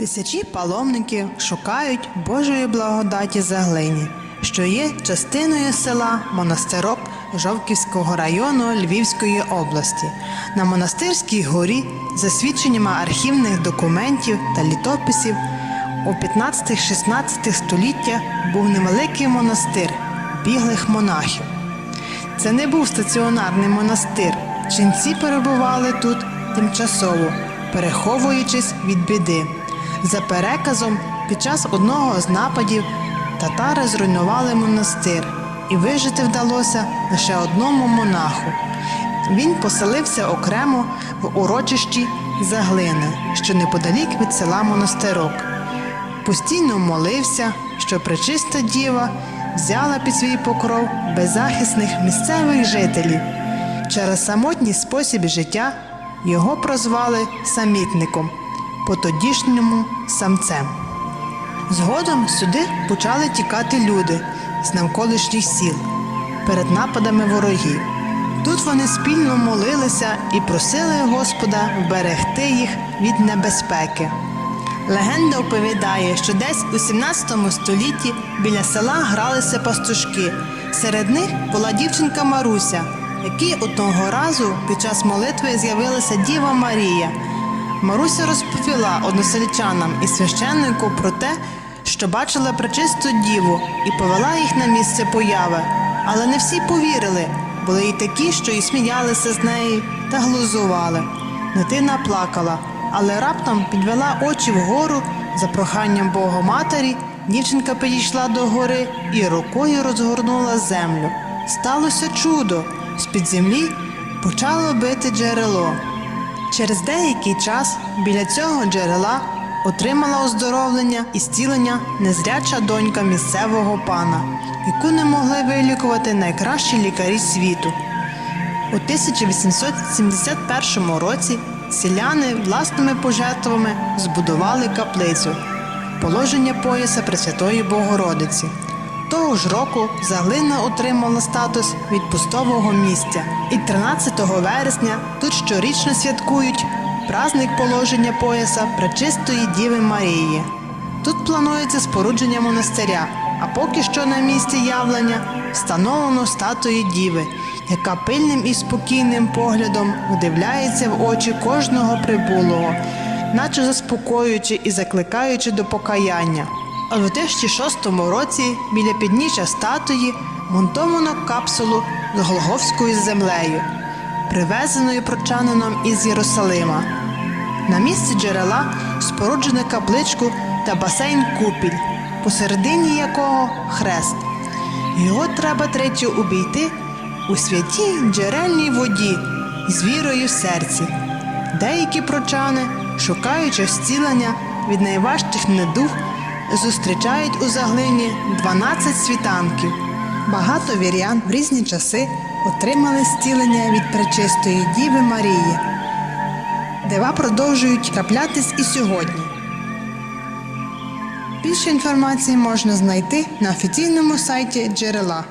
Тисячі паломників шукають Божої благодаті Заглині, що є частиною села Монастирок Жовківського району Львівської області. На монастирській горі, за свідченнями архівних документів та літописів, у 15-16 століттях був невеликий монастир біглих монахів. Це не був стаціонарний монастир. Ченці перебували тут тимчасово, переховуючись від біди. За переказом, під час одного з нападів татари зруйнували монастир, і вижити вдалося лише одному монаху. Він поселився окремо в урочищі Заглини, що неподалік від села Монастирок. Постійно молився, що пречиста діва взяла під свій покров беззахисних місцевих жителів. Через самотній спосіб життя його прозвали самітником, по тодішньому самцем. Згодом сюди почали тікати люди з навколишніх сіл перед нападами ворогів. Тут вони спільно молилися і просили Господа вберегти їх від небезпеки. Легенда оповідає, що десь у 17 столітті біля села гралися пастушки. Серед них була дівчинка Маруся, якій одного разу під час молитви з'явилася Діва Марія. Маруся розповіла односельчанам і священнику про те, що бачила пречисту діву і повела їх на місце появи. Але не всі повірили, були й такі, що і сміялися з неї та глузували. Дитина плакала, але раптом підвела очі вгору за проханням Богоматері. Дівчинка підійшла до гори і рукою розгорнула землю. Сталося чудо. З-під землі почало бити джерело. Через деякий час біля цього джерела отримала оздоровлення і зцілення незряча донька місцевого пана, яку не могли вилікувати найкращі лікарі світу. У 1871 році селяни власними пожертвами збудували каплицю положення пояса Пресвятої Богородиці. Того ж року Заглина отримала статус відпустового місця, і 13 вересня тут щорічно святкують праздник положення пояса Пречистої Діви Марії. Тут планується спорудження монастиря, а поки що на місці явлення встановлено статую Діви, яка пильним і спокійним поглядом вдивляється в очі кожного прибулого, наче заспокоюючи і закликаючи до покаяння. А в 2006 році біля підніжжя статуї монтовано капсулу з Голговською землею, привезеною прочанином із Єрусалима. На місці джерела споруджено капличку та басейн купіль, посередині якого хрест. Його треба тричі обійти у святій джерельній воді з вірою в серці. Деякі прочани, шукаючи зцілення від найважчих недуг, зустрічають у заглині 12 світанків. Багато вірян в різні часи отримали зцілення від пречистої Діви Марії. Дива продовжують траплятись і сьогодні. Більше інформації можна знайти на офіційному сайті джерела